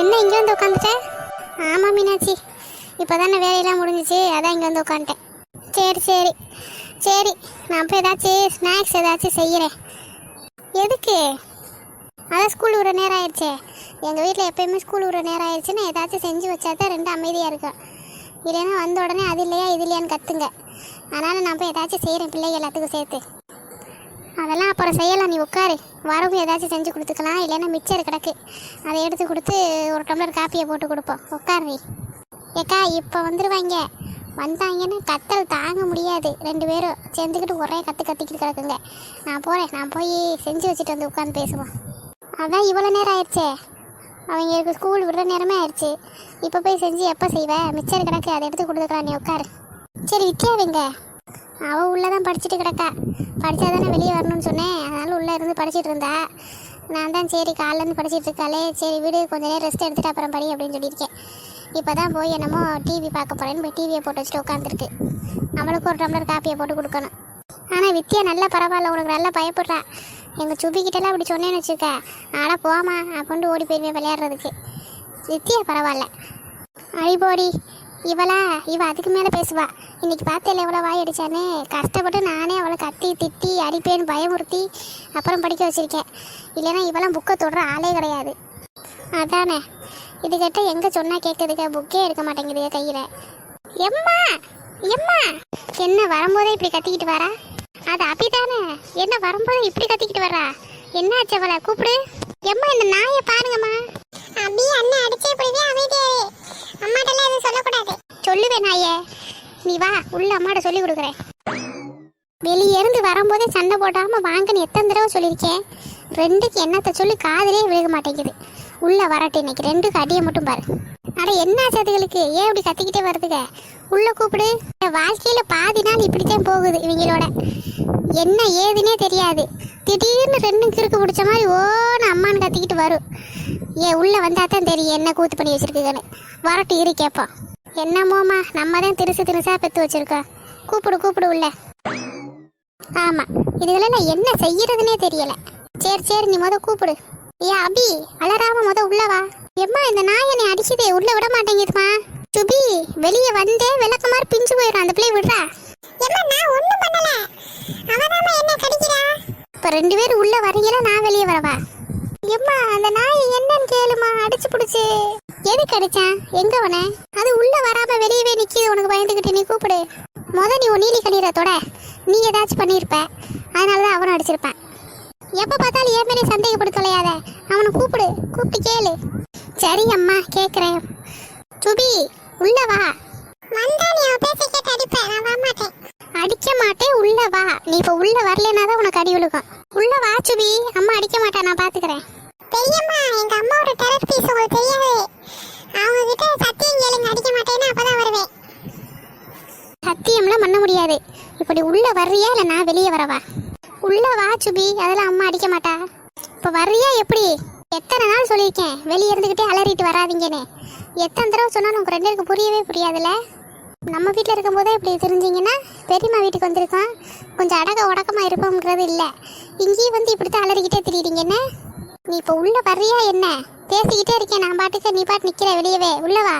என்ன இங்கே வந்து உட்காந்துட்டேன் ஆமாம் மீனாட்சி. இப்போ தானே வேலையெல்லாம் முடிஞ்சிச்சு. அதான் இங்கே வந்து உட்காந்துட்டேன் சரி சரி. சரி நான் போய் ஏதாச்சும் ஸ்நாக்ஸ் ஏதாச்சும் செய்கிறேன் எதுக்கு? அதான் ஸ்கூல் விடுற நேரம் ஆயிடுச்சே. எங்கள் வீட்டில் எப்பயுமே ஸ்கூல் விடுற நேரம் ஆயிடுச்சுன்னா ஏதாச்சும் செஞ்சு வச்சா தான் ரெண்டு அமைதியாக இருக்கும். இல்லைன்னா வந்த உடனே அது இல்லையா இது இல்லையான்னு கற்றுங்க அதனால் நான் போய் ஏதாச்சும் செய்கிறேன் பிள்ளைங்க எல்லாத்துக்கும் சேர்த்து. அதெல்லாம் அப்புறம் செய்யலாம். நீ உட்காரு. வரவும் ஏதாச்சும் செஞ்சு கொடுத்துக்கலாம். இல்லைன்னா மிச்சர் கிடக்கு. அதை எடுத்து கொடுத்து ஒரு டம்ளர் காப்பியை போட்டு கொடுப்போம். உட்காரு ஏக்கா இப்போ வந்துடுவாங்க வந்தாங்கன்னு கத்தல் தாங்க முடியாது. ரெண்டு பேரும் சேர்ந்துக்கிட்டு ஒரே கற்று கத்திக்கிட்டு கிடக்குங்க. நான் போகிறேன் நான் போய் செஞ்சு வச்சுட்டு வந்து உட்காந்து பேசுவோம். அதான் இவ்வளோ நேரம் ஆயிடுச்சே. அவங்களுக்கு ஸ்கூல் விடுற நேரமே ஆயிடுச்சு. இப்போ போய் செஞ்சு எப்போ செய்வேன் மிச்சர் கிடக்கு. அதை எடுத்து கொடுத்துக்கலாம். நீ உட்காரு. சரி வித்யாவிங்க அவள் உள்ளே தான் படிச்சுட்டு கிடக்கா. படித்தா தானே வெளியே வரணும்னு சொன்னேன். அதனால் உள்ளே இருந்து படிச்சுட்டு இருந்தா. நான் தான் சரி காலையிலேருந்து படிச்சுட்டு இருக்காளே. சரி வீடு கொஞ்ச நேரம் ரெஸ்ட் எடுத்துட்டு அப்புறம் படி அப்படின்னு சொல்லியிருக்கேன். இப்போ தான் போய் என்னமோ டிவி பார்க்க போகிறேன்னு போய் டிவியை போட்டு வச்சுட்டு உட்காந்துருக்கு அவளுக்கு ஒரு டம்ளர் காப்பியை போட்டு கொடுக்கணும். ஆனால் வித்தியா நல்லா பரவாயில்ல உனக்கு நல்லா பயப்படுறா. எங்கள் சுபிக்கிட்டலாம் அப்படி சொன்னேன்னு வச்சுக்க. ஆனால் போமா அப்படின்ட்டு ஓடி போயிருவேன் விளையாடுறதுக்கு. வித்யா பரவாயில்ல. அழிபோடி இவளா இவ அதுக்கு மேலே பேசுவா. இன்னைக்கு பார்த்தேல எவ்வளோ வாய் அடிச்சானே? கஷ்டப்பட்டு நானே அவளை கத்தி திட்டி அடிப்பேன்னு பயமுறுத்தி அப்புறம் படிக்க வச்சிருக்கேன். இல்லைன்னா இவெல்லாம் புக்கை தொடுற ஆளே கிடையாது. அதானே? இது கேட்ட எங்கே சொன்னால் கேட்குதுக்க புக்கே எடுக்க மாட்டேங்குது கையில். எம்மா! எம்மா! என்ன வரும்போதே இப்படி கத்திக்கிட்டு வரா? அது அபிதானே என்ன வரும்போது இப்படி கத்திக்கிட்டு வரா என்ன ஆச்சு அவளை? கூப்பிடு. எம்மா இந்த நாயை பாருங்கம்மா. அபி அண்ணன் அடிச்சே போய் அமைதியாரு அம்மாட்டெல்லாம் எதுவும் சொல்லக்கூடாது. சொல்லுவேன் நாயே. நீ வா உள்ள அம்மாட்ட சொல்லி கொடுக்குறேன். வெளியே இருந்து வரும்போதே சண்டை போடாம வாங்கன்னு எத்தனை தடவை சொல்லியிருக்கேன்? ரெண்டுக்கு என்னத்தை சொல்லி காதலே விழுக மாட்டேங்குது. உள்ள வரட்டு இன்னைக்கு ரெண்டுக்கு அடியை மட்டும் பாரு. அட என்ன சதுகளுக்கு ஏன் இப்படி கத்திக்கிட்டே வருதுங்க? உள்ள கூப்பிடு. என் வாழ்க்கையில பாதி நாள் இப்படித்தான் போகுது இவங்களோட. என்ன ஏதுனே தெரியாது. திடீர்னு ரெண்டும் கிறுக்கு பிடிச்ச மாதிரி ஓன்னு அம்மான்னு கத்திக்கிட்டு வரும். ஏன் உள்ள வந்தா தான் தெரியும் என்ன கூத்து பண்ணி வச்சிருக்குதுன்னு. வரட்டு இரு கேட்போம். என்னமோமா நம்ம தான் திருசு திருசா பெத்து வச்சிருக்கோம். கூப்பிடு கூப்பிடு உள்ள. ஆமா இதுல நான் என்ன செய்யறதுனே தெரியல. சரி சரி நீ முத கூப்பிடு. ஏ அபி அலறாம முத உள்ளவா எம்மா இந்த நாய் என்னை அடிக்குதே உள்ள விட மாட்டேங்குதுமா? சுபி வெளியே வந்தே விளக்க மாதிரி பிஞ்சு போயிடும் அந்த பிள்ளை விடுறா? எம்மா நான் ஒண்ணும் பண்ணல. அவதாம என்ன கடிக்கிறா. இப்ப ரெண்டு பேரும் உள்ள வரீங்களா நான் வெளியே வரவா? எம்மா அந்த நாய் என்னன்னு கேளுமா அடிச்சு புடிச்சு. எதுக்கு அடிச்சான் எங்க அவன? அது உள்ள வராம வெளியவே நிக்கிது உனக்கு பயந்துகிட்டு. நீ கூப்பிடு. முத நீ உன் நீலி கண்ணீரை தொட. நீ ஏதாச்சும் பண்ணியிருப்ப அதனாலதான் அவனும் அடிச்சிருப்பான். எப்ப பார்த்தாலும் என் மேலே சந்தேகப்பட்டு தொலையாத. அவனை கூப்பிடு. கூப்பிட்டு கேளு. சரி அம்மா கேக்குறேன். சுபி உள்ள வா. வந்தா நீ பேச்ச கேட்டு அடிப்பேன் நான் வர மாட்டேன். அடிக்க மாட்டேன் உள்ள வா. நீ இப்ப உள்ள வரலனா தான் உனக்கு அடி விழுகும். உள்ள வா சுபி. அம்மா அடிக்க மாட்டா நான் பாத்துக்கிறேன். பெரியம்மா எங்க அம்மாவோட டெரர் பீஸ் உங்களுக்கு தெரியாது. அவங்க கிட்ட சத்தியம் கேளுங்க அடிக்க மாட்டேன்னு அப்பதான் வருவேன். சத்தியம்லாம் பண்ண முடியாது. இப்படி உள்ள வர்றியா இல்ல நான் வெளியே வரவா? உள்ள வா சுபி. அதெல்லாம் அம்மா அடிக்க மாட்டா. இப்ப வர்றியா எப்படி? எத்தனை நாள் சொல்லியிருக்கேன் வெளியே இருந்துகிட்டே அலறிட்டு வராதீங்கன்னு. எத்தனை தடவை சொன்னாலும் உங்க ரெண்டு பேருக்கு புரியவே புரியாதுல்ல? நம்ம வீட்டில் இருக்கும்போதே இப்படி தெரிஞ்சிங்கன்னா பெரியம்மா வீட்டுக்கு வந்திருக்கோம் கொஞ்சம் அடக்க உடக்கமாக இருப்போங்கிறது இல்லை. இங்கேயும் வந்து இப்படி தான் அலறிக்கிட்டே திரியிறீங்க நீ இப்போ உள்ள வர்றியா என்ன? பேசிக்கிட்டே இருக்கேன். நான் பாட்டுக்கு நீ பாட்டு நிக்கிற வெளியவே. உள்ள வா.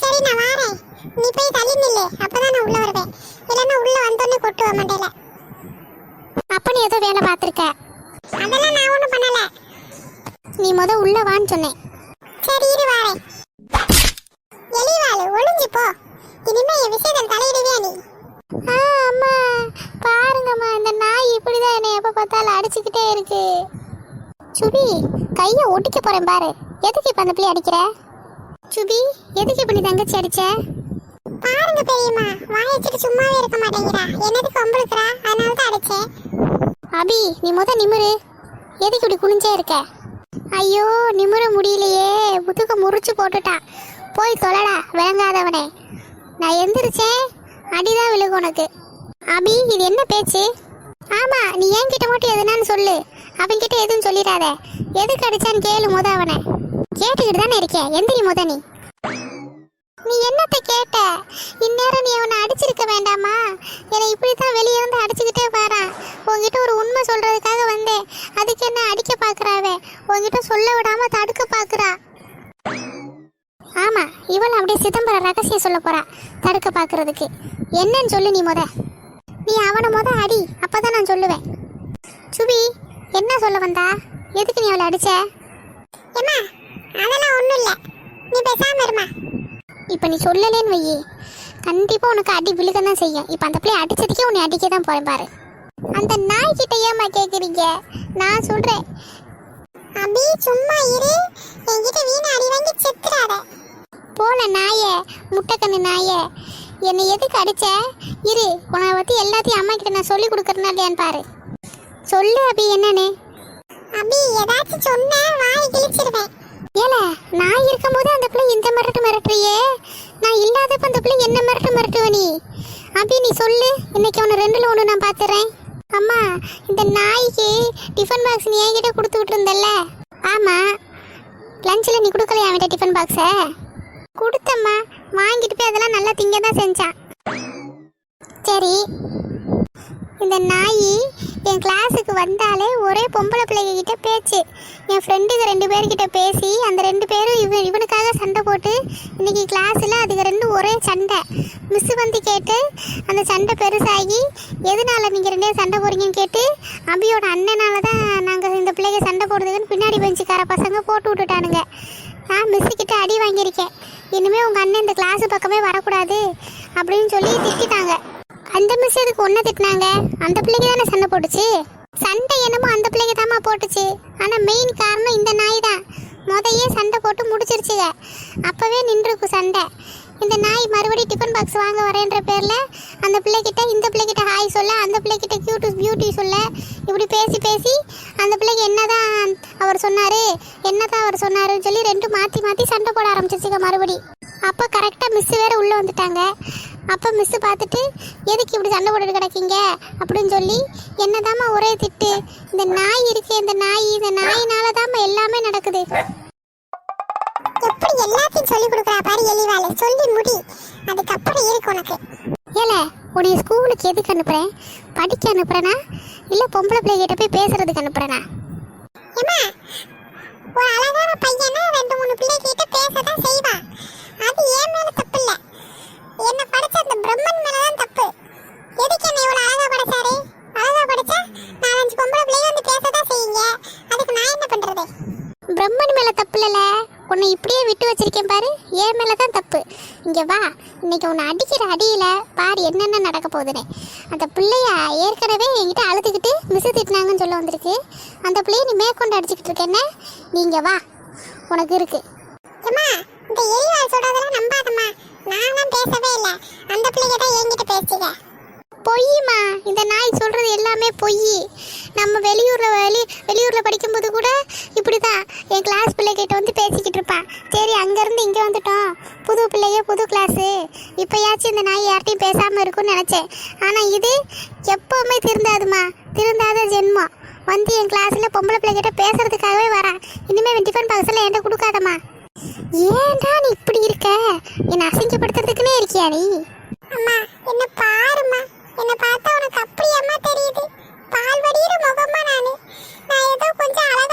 சரி நான் வாரேன். நீ போய் தள்ளி நில்லு. அப்பதான் நான் உள்ள வருவேன். இல்லைன்னா உள்ள வந்தோடனே கொட்டுவ மாட்டேல அப்ப நீ ஏதோ வேலை பார்த்துருக்க. அதெல்லாம் நான் ஒன்றும் பண்ணல. நீ முத உள்ள வான்னு சொன்னேன். சரி இரு வாரேன். எலிவாளு ஒளிஞ்சு போ. இனிமே என் விஷயத்தில் தலையிடுவியா நீ? அம்மா. பாருங்கம்மா. இந்த நாய் இப்படிதான் என்னை எப்ப பார்த்தாலும் அடிச்சுக்கிட்டே இருக்கு. சுபி கையை ஒட்டிக்க போறேன் பாரு. எதுக்கு இப்ப அந்த பிள்ளை அடிக்கிற? சுபி எதுக்கு இப்ப நீ தங்கச்சி அடிச்ச? பாருங்க பெரியம்மா வாய் வச்சுட்டு சும்மாவே இருக்க மாட்டேங்கிறா. என்னது கொம்பளுக்குறா அதனால தான் அடிச்சேன். அபி நீ முத நிமிரு. எதுக்கு இப்படி குனிஞ்சே இருக்க? ஐயோ நிமிர முடியலையே. முதுக முறிச்சு போட்டுட்டா. போய் தொலைடா விளங்காதவனே. நான் எந்திரிச்சேன். அடிதான் விழுகும் உனக்கு. அபி இது என்ன பேச்சு? ஆமா நீ என்கிட்ட மட்டும் எதுனான்னு சொல்லு. அவன்கிட்ட எதுவும் சொல்லிடாத. எதுக்கு அடிச்சான்னு கேளு முத அவனை. கேட்டுக்கிட்டு தானே இருக்கேன் எந்திரி முத நீ. நீ என்னத்த கேட்ட? இந்நேரம் நீ அவனை அடிச்சிருக்க வேண்டாமா? என்னை இப்படி தான் வெளியே வந்து அடிச்சுக்கிட்டே பாறான் உன்கிட்ட ஒரு உண்மை சொல்றதுக்காக வந்தேன். அதுக்கு என்ன அடிக்க பாக்குறாவே? உன்கிட்ட சொல்ல விடாம தடுக்க பாக்குறா. இவள் அப்படியே சிதம்பரம் ரகசியம் சொல்ல போறா. தடுக்க பார்க்கறதுக்கு என்னன்னு சொல்லு நீ முத. நீ அவனை முத அடி. அப்பதான் நான் சொல்லுவேன். சுபி என்ன சொல்ல வந்தா? எதுக்கு நீ அவளை அடிச்ச? ஏம்மா அதெல்லாம் ஒண்ணும் இல்ல. நீ பேசாம இருமா. இப்போ நீ சொல்லலேன்னு வையி. கண்டிப்பாக உனக்கு அடி விழுக தான் செய்யும். இப்போ அந்த பிள்ளைய அடிச்சதுக்கே உன்னை அடிக்க தான் போறேன் பாரு. அந்த நாய்கிட்ட ஏமா கேட்குறீங்க நான் சொல்கிறேன் அபி சும்மா இரு. என்கிட்ட வீணா அடி வாங்கி செத்துறாத. போல நாயே முட்டைக்கண்ணு நாயே என்னை எதுக்கு அடிச்ச? இரு உன்னை பற்றி எல்லாத்தையும் அம்மா கிட்ட நான் சொல்லி கொடுக்குறேன்னா இல்லையான்னு பாரு. சொல்லு அபி என்னன்னு. அபி ஏதாச்சும் சொன்ன வாய் கிழிச்சிருவேன். ஏல நான் இருக்கும்போது அந்த பிள்ளை இந்த மிரட்டு மிரட்டுறியே? நான் இல்லாதப்ப அந்த பிள்ளை என்ன மிரட்டு மிரட்டுவ நீ? அபி நீ சொல்லு. இன்னைக்கு அவனை ரெண்டுல ஒன்று நான் பார்த்துறேன் அம்மா இந்த நாய்க்கு டிஃபன் பாக்ஸ் நீ என்கிட்ட கொடுத்து விட்டுருந்தல்ல? ஆமாம் லஞ்சில் நீ கொடுக்கலையா அவன்கிட்ட டிஃபன் பாக்ஸை கொடுத்தம்மா. வாங்கிட்டு போய் அதெல்லாம் நல்லா திங்க தான் செஞ்சான். சரி. இந்த நாய் என் கிளாஸுக்கு வந்தாலே ஒரே பொம்பளை பிள்ளைங்க கிட்ட பேச்சு. என் ஃப்ரெண்டுங்க ரெண்டு பேர்கிட்ட பேசி அந்த ரெண்டு பேரும் இவன் இவனுக்காக சண்டை போட்டு இன்னைக்கு கிளாஸில் அதுக்கு ரெண்டும் ஒரே சண்டை. மிஸ் வந்து கேட்டு அந்த சண்டை பெருசாகி எதனால நீங்கள் ரெண்டே சண்டை போடுறீங்கன்னு கேட்டு அபியோட அண்ணனால தான் நாங்கள் இந்த பிள்ளைங்க சண்டை போடுறதுன்னு பின்னாடி பெஞ்சுக்கார பசங்க போட்டு விட்டுட்டானுங்க. நான் மிஸ்ஸு கிட்ட அடி வாங்கியிருக்கேன். இனிமே உங்கள் அண்ணன் இந்த கிளாஸு பக்கமே வரக்கூடாது அப்படின்னு சொல்லி திட்டாங்க அந்த மிஸ் எதுக்கு ஒன்றை திட்டினாங்க? அந்த பிள்ளைக்கு தானே சண்டை போட்டுச்சு? சண்டை என்னமோ அந்த பிள்ளைங்க தாம்மா போட்டுச்சு. ஆனால் மெயின் காரணம் இந்த நாய் தான். முதையே சண்டை போட்டு முடிச்சிருச்சுங்க. அப்போவே நின்றுருக்கு சண்டை. இந்த நாய் மறுபடியும் டிஃபன் பாக்ஸ் வாங்க வரேன்ற பேரில் அந்த பிள்ளைகிட்ட இந்த பிள்ளைகிட்ட ஹாய் சொல்ல அந்த பிள்ளைகிட்ட கியூட்டு பியூட்டி சொல்ல இப்படி பேசி பேசி அந்த பிள்ளைக்கு என்னதான் அவர் சொன்னார் என்னதான் அவர் சொன்னாருன்னு சொல்லி ரெண்டும் மாற்றி மாற்றி சண்டை போட ஆரம்பிச்சிச்சுங்க மறுபடி. அப்போ கரெக்டாக மிஸ் வேற உள்ளே வந்துட்டாங்க. அப்போ மிஸ் பார்த்துட்டு எதுக்கு இப்படி சண்டை போட்டுட்டு கிடக்கீங்க? அப்படின்னு சொல்லி என்னதாம்மா ஒரே திட்டு. இந்த நாய் இருக்கே இந்த நாய் இந்த நாயினால தாம்மா எல்லாமே நடக்குது. எப்படி எல்லாத்தையும் சொல்லி கொடுக்குறா பாரு எலிவால சொல்லி முடி. அதுக்கப்புறம் இருக்கு உனக்கு. ஏல உன்னைய ஸ்கூலுக்கு எதுக்கு அனுப்புறேன்? படிக்க அனுப்புறேனா? இல்லை பொம்பளை பிள்ளைகிட்ட போய் பேசுறதுக்கு அனுப்புறேனா? ஏம்மா ஒரு அழகான பையனா ரெண்டு மூணு பிள்ளை கிட்ட பேசதான் செய்வான் அது ஏன் மேல தப்பு இல்ல என்ன படிச்ச அந்த பிரம்மன் மேலதான் தப்பு. எதுக்கு என்ன இவ்வளவு அழகா படைச்சாரு? அழகா படைச்சா நாலஞ்சு பொம்பளை பிள்ளைய வந்து பேசதான் செய்யுங்க அதுக்கு நான் என்ன பண்றது? பிரம்மன் மேலே தப்பு இல்லைல்ல உன்னை இப்படியே விட்டு வச்சிருக்கேன் பாரு. ஏன் மேலே தான் தப்பு. இங்கே வா. இன்னைக்கு உன்னை அடிக்கிற அடியில் பாரு என்னென்ன நடக்க போகுதுன்னு. அந்த பிள்ளைய ஏற்கனவே என்கிட்ட அழுதுகிட்டு மிஸ் திட்டினாங்கன்னு சொல்ல வந்திருக்கு. அந்த பிள்ளைய நீ மேற்கொண்டு அடிச்சுக்கிட்டு இருக்கேன்னு நீங்கள் வா. உனக்கு இருக்கு. நாங்களும் பேசவே இல்ல. அந்த பிள்ளைங்க தான் என்கிட்ட பேசுங்க பொய்யுமா இந்த நாய் சொல்கிறது எல்லாமே பொய். நம்ம வெளியூரில் வெளி வெளியூரில் படிக்கும்போது கூட இப்படி தான் என் கிளாஸ் பிள்ளைகிட்ட வந்து பேசிக்கிட்டு இருப்பான் சரி அங்கேருந்து இங்கே வந்துட்டோம். புது பிள்ளைய புது கிளாஸு இப்போயாச்சும் இந்த நாய் யார்ட்டையும் பேசாமல் இருக்கும்னு நினச்சேன். ஆனால் இது எப்போவுமே திருந்தாதுமா. திருந்தாத ஜென்மம். வந்து என் கிளாஸில் பொம்பளை பிள்ளைகிட்ட பேசுறதுக்காகவே வரான் இனிமேல் டிஃபன் பாக்ஸில் என்கிட்ட கொடுக்காதம்மா. ஏன்டா நீ இப்படி இருக்க? என்ன அசிங்கப்படுத்துறதுக்குன்னே இருக்கியா நீ? அம்மா என்ன பாரும்மா. என்ன பார்த்தா உனக்கு அப்படியம்மா தெரியுது. பால் வடியிற முகமா நானு. நான் ஏதோ கொஞ்சம் அழகா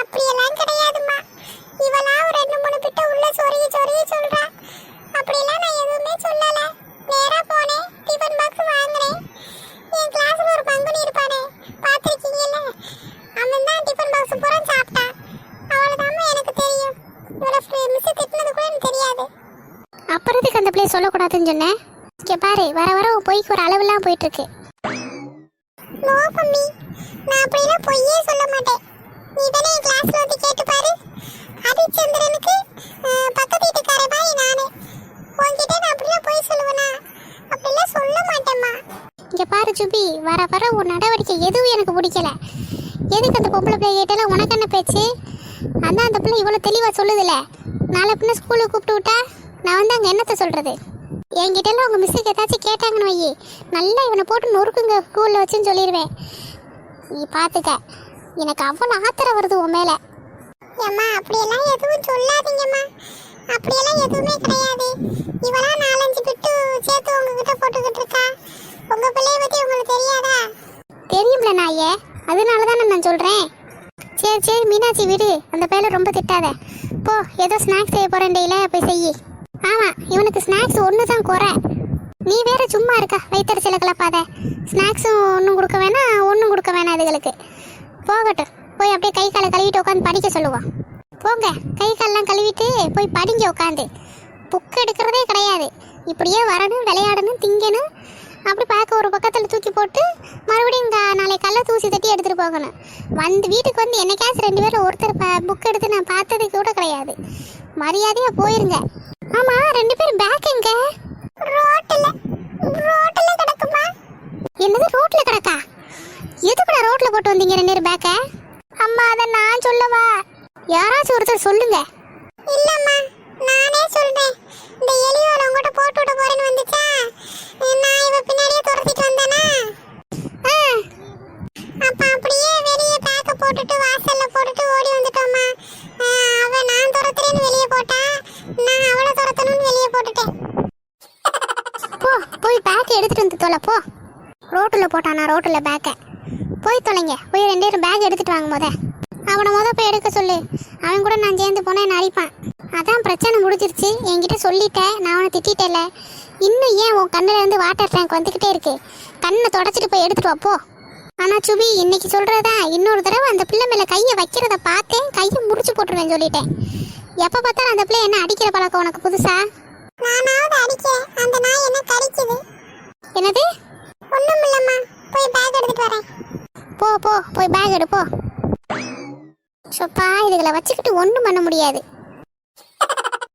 அப்படியெல்லாம் கிடையாதும்மா. இவளா ஒரு ரெண்டு மூணு பிட்ட உள்ள சொருகி சொருகி சொல்றா. அப்படியெல்லாம் நான் எதுவுமே சொல்லல. நேரா போனேன். டிஃபன் பாக்ஸ் வாங்குனேன். என் கிளாஸ்ல ஒரு பங்குனி இருப்பானே. பாத்திருக்கீங்கல்ல அவன் தான் டிஃபன் பாக்ஸ் பூரா சாப்பிட்டான் அவ்வளவுதான் எனக்கு தெரியும். இவ்வளவு மிஸ் திட்டினது கூட எனக்கு தெரியாது. அப்புறத்துக்கு அந்த பிள்ளைய சொல்லக்கூடாதுன்னு சொன்னேன் இங்கே பாரு வர வர உன் பொய்க்கு ஒரு அளவுலாம் போயிட்டுருக்கு நோ மம்மி நான் அப்படிலாம் பொய்யே சொல்ல மாட்டேன். இதனை கிளாஸ்ல வந்து கேட்டு பாரு. ஹரிச்சந்திரனுக்கு பக்கத்து வீட்டுக்கார பாய் நானு. உன்கிட்ட நான் அப்படிலாம் போய் சொல்லுவேனா? அப்படிலாம் சொல்ல மாட்டேம்மா. இங்கே பாரு சுபி வர வர உன் நடவடிக்கை எதுவும் எனக்கு பிடிக்கல. எதுக்கு அந்த பொம்பளை பிள்ளை கேட்டாலும் உனக்கு என்ன பேச்சு? அதான் அந்த பிள்ளை இவ்வளோ தெளிவாக சொல்லுதுல. நாளை பின்ன ஸ்கூலுக்கு கூப்பிட்டு விட்டா நான் வந்து அங்கே என்னத்தை சொல்கிறது என்கிட்டலாம் உங்கள் மிஸ்ஸுக்கு ஏதாச்சும் கேட்டாங்கன்னு வையே. நல்லா இவனை போட்டு நொறுக்குங்க ஸ்கூலில் வச்சுன்னு சொல்லிடுவேன் நீ பார்த்துக்க. எனக்கு அவ்வளோ ஆத்திரம் வருது உன் மேலே. ஏம்மா அப்படியெல்லாம் எதுவும் சொல்லாதீங்கம்மா. அப்படியெல்லாம் எதுவுமே கிடையாது. இவெல்லாம் நாலஞ்சு பிட்டு சேர்த்து உங்ககிட்ட போட்டுக்கிட்டு இருக்கா? உங்க பிள்ளைய பத்தி உங்களுக்கு தெரியாதா? தெரியும்ல நாயே அதனால தானே நான் சொல்கிறேன் சரி சரி மீனாட்சி விடு. அந்த பையில ரொம்ப திட்டாத. போ ஏதோ ஸ்நாக்ஸ் செய்ய போகிறேன் டெய்ல போய் செய் ஆமாம் இவனுக்கு ஸ்நாக்ஸ் ஒன்று தான் குறை. நீ வேற சும்மா இருக்கா வயிற்றுச்சல கிளப்பாத. ஸ்நாக்ஸும் ஒன்றும் கொடுக்க வேணாம் ஒன்றும் கொடுக்க வேணாம் இதுகளுக்கு. போகட்டும். போய் அப்படியே கை காலை கழுவிட்டு உட்காந்து படிக்க சொல்லுவான் போங்க. கை காலெல்லாம் கழுவிட்டு போய் படிங்க உட்காந்து புக் எடுக்கிறதே கிடையாது. இப்படியே வரணும் விளையாடணும் திங்கணும். அப்படி பார்க்க ஒரு பக்கத்தில் தூக்கி போட்டு மறுபடியும் நாளை கல்ல தூசி தட்டி எடுத்துகிட்டு போகணும். வந்து வீட்டுக்கு வந்து என்னைக்காச்சும் ரெண்டு பேரும் ஒருத்தர் புக் எடுத்து நான் பார்த்தது கூட கிடையாது. மரியாதையாக போயிருங்க. ஆமாம் ரெண்டு பேரும் பேக் எங்க? ரோட்டுல. ரோட்டுல கிடக்குமா? என்னது ரோட்ல கிடக்கா? போட்டு வந்தீங்க ரெண்டு பேரும் பேக்க? அம்மா அதை நான் சொல்லவா? யாராச்சும் ஒருத்தர் சொல்லுங்க. இல்லம்மா நானே சொல்றேன். இந்த எலியோட உங்ககிட்ட போட்டு விட போறேன்னு வந்துச்சா? நான் இவ பின்னாடியே துரத்திட்டு வந்தேனா? ஆ, அப்ப அப்படியே வெளியே பேக்க போட்டுட்டு வாசல்ல போட்டுட்டு ஓடி வந்துட்டோம்மா. அவ நான் துரத்துறேன்னு வெளியே போட்டா நான் அவளை துரத்தணும்னு வெளியே போட்டுட்டேன். போ போய் பேக் எடுத்துட்டு வந்து தொலை போ. ரோட்டில் போட்டானா ரோட்டில் பேக்கை? போய் தொலைங்க. போய் ரெண்டு பேரும் பேக் எடுத்துட்டு வாங்க முத. அவனை முத போய் எடுக்க சொல்லு. அவன் கூட நான் சேர்ந்து போனா என்ன அடிப்பான்? அதான் பிரச்சனை முடிஞ்சிருச்சு. என்கிட்ட சொல்லிட்டேன் நான் அவனை திட்டிட்டேல இன்னும் ஏன் உன் கண்ணுல இருந்து வாட்டர் டேங்க் வந்துக்கிட்டே இருக்கு? கண்ணை தொடச்சிட்டு போய் எடுத்துட்டு வா போ. ஆனா சுபி இன்னைக்கு சொல்றதா? இன்னொரு தடவை அந்த பிள்ளை மேல கையை வைக்கிறத பார்த்தேன். கையை முடிச்சு போட்டுருவேன் சொல்லிட்டேன். எப்ப பார்த்தாலும் அந்த பிள்ளை என்ன அடிக்கிற பழக்கம் உனக்கு புதுசா? நானாவது அடிக்கிறேன். அந்த நாய் என்ன கடிக்குது? என்னது? ஒண்ணும் இல்லம்மா போய் பேக் எடுத்துட்டு வரேன். போ போ போய் பேக் எடு போ. சொப்பா இதுகளை வச்சுக்கிட்டு ஒன்றும் பண்ண முடியாது.